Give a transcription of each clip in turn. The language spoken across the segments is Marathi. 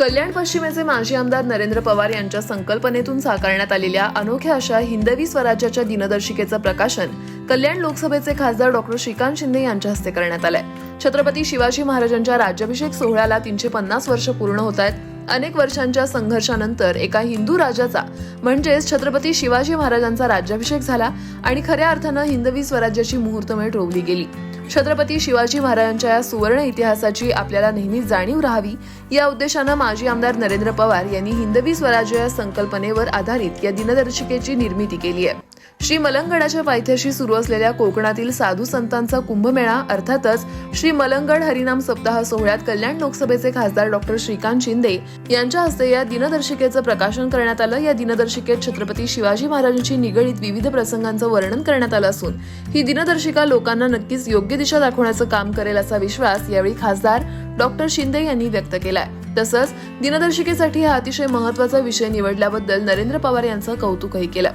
कल्याण पश्चिमेचे माजी आमदार नरेंद्र पवार यांच्या संकल्पनेतून साकारण्यात आलेल्या अनोख्या अशा हिंदवी स्वराज्याच्या दिनदर्शिकेचं प्रकाशन कल्याण लोकसभेचे खासदार डॉक्टर श्रीकांत शिंदे यांच्या हस्ते करण्यात आलंय. छत्रपती शिवाजी महाराजांच्या राज्याभिषेक सोहळ्याला तीनशे पन्नास वर्ष पूर्ण होत आहेत. अनेक वर्षांच्या संघर्षानंतर एका हिंदू राजाचा म्हणजेच छत्रपती शिवाजी महाराजांचा राज्याभिषेक झाला आणि खऱ्या अर्थानं हिंदवी स्वराज्याची मुहूर्तमेळ रोवली गेली. छत्रपती शिवाजी महाराजांच्या या सुवर्ण इतिहासाची आपल्याला नेहमी जाणीव राहावी या उद्देशानं माजी आमदार नरेंद्र पवार यांनी हिंदवी स्वराज्य या संकल्पनेवर आधारित या दिनदर्शिकेची निर्मिती केली आहे. श्री मलंगडाच्या पायथ्याशी सुरू असलेल्या कोकणातील साधू संतांचा कुंभमेळा अर्थातच श्री मलंगड हरिनाम सप्ताह सोहळ्यात कल्याण लोकसभेचे खासदार डॉक्टर श्रीकांत शिंदे यांच्या हस्ते या दिनदर्शिकेचं प्रकाशन करण्यात आलं. या दिनदर्शिकेत छत्रपती शिवाजी महाराजांशी निगडीत विविध प्रसंगांचं वर्णन करण्यात आलं असून ही दिनदर्शिका लोकांना नक्कीच योग्य दिशा दाखवण्याचं काम करेल असा विश्वास यावेळी खासदार डॉक्टर शिंदे यांनी व्यक्त केलाय. तसंच दिनदर्शिकेसाठी हा अतिशय महत्त्वाचा विषय निवडल्याबद्दल नरेंद्र पवार यांचं कौतुकही केलं.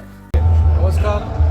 Namaskar.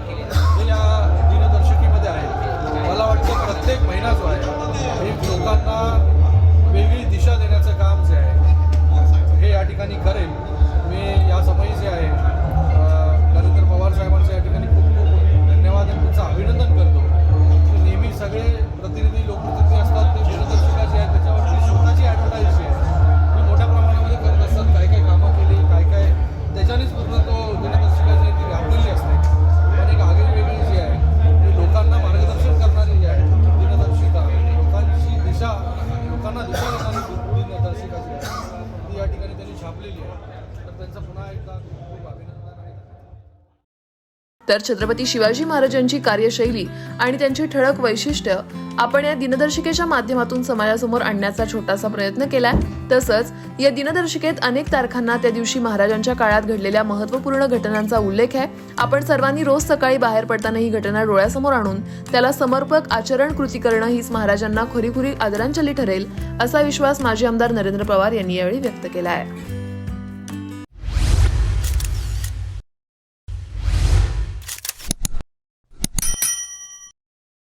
tranquilidad. तर छत्रपती शिवाजी महाराजांची कार्यशैली आणि त्यांची ठळक वैशिष्ट्य आपण या दिनदर्शिकेच्या माध्यमातून समाजासमोर आणण्याचा छोटासा प्रयत्न केलाय. तसंच या दिनदर्शिकेत अनेक तारखांना त्या दिवशी महाराजांच्या काळात घडलेल्या महत्त्वपूर्ण घटनांचा उल्लेख आहे. आपण सर्वांनी रोज सकाळी बाहेर पडताना ही घटना डोळ्यासमोर आणून त्याला समर्पक आचरण कृती करणं हीच महाराजांना खरीखुरी आदरांजली ठरेल असा विश्वास माजी आमदार नरेंद्र पवार यांनी यावेळी व्यक्त केला आहे